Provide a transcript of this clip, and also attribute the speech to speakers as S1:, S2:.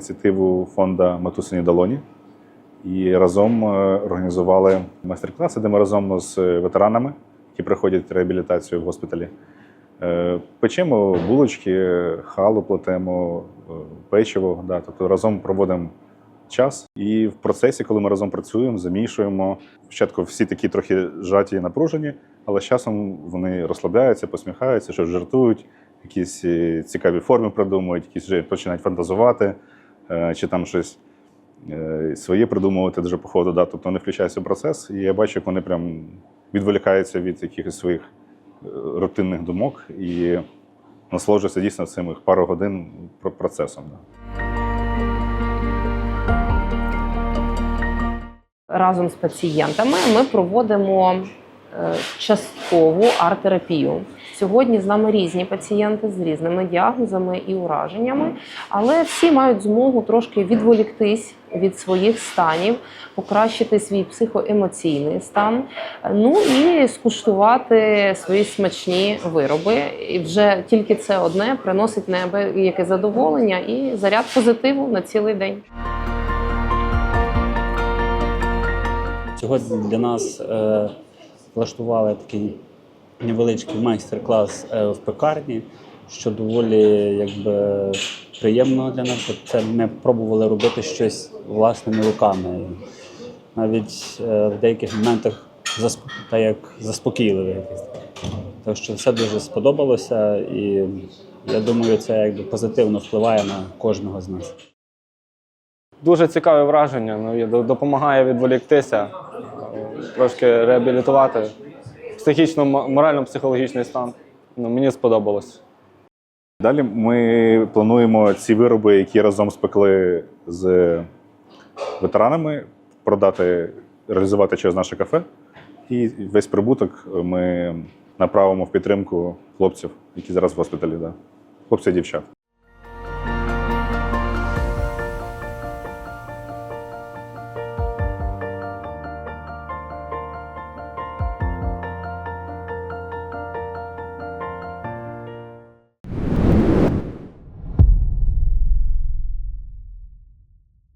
S1: ініціативу фонду Матусині Долоні і разом е, організували майстер-класи, де ми разом з ветеранами, які проходять реабілітацію в госпіталі. е, Печемо булочки, халу плетемо, е, печиво. Да, тобто разом проводимо час. І в процесі, коли ми разом працюємо, замішуємо. Спочатку всі такі трохи зжаті і напружені, але з часом вони розслабляються, посміхаються, щось жартують, якісь цікаві форми придумують, якісь вже починають фантазувати, чи там щось е, своє придумувати дуже по ходу. Да. Тобто вони включаються в процес, і я бачу, як вони прям відволікаються від якихось своїх е, рутинних думок і насолоджуються дійсно цим пару годин про- процесом. Да.
S2: разом з пацієнтами ми проводимо е, часткову арт-терапію. Сьогодні з нами різні пацієнти з різними діагнозами і ураженнями, але всі мають змогу трошки відволіктись від своїх станів, покращити свій психоемоційний стан, ну і скуштувати свої смачні вироби. І вже тільки це одне приносить неабияке задоволення і заряд позитиву на цілий день.
S3: Сьогодні для нас е, влаштували такий невеличкий майстер-клас е, в пекарні, що доволі якби, приємно для нас. Це ми пробували робити щось власними руками. Навіть е, в деяких моментах засп... та як заспокійливе якесь. Так що все дуже сподобалося, і я думаю, це якби позитивно впливає на кожного з нас.
S4: Дуже цікаве враження. Ну, допомагає відволіктися, трошки реабілітувати психічно, морально-психологічний стан. Ну, мені сподобалось.
S1: Далі ми плануємо ці вироби, які разом спекли з ветеранами, продати, реалізувати через наше кафе. І весь прибуток ми направимо в підтримку хлопців, які зараз в госпіталі. Да. Хлопців і дівчат.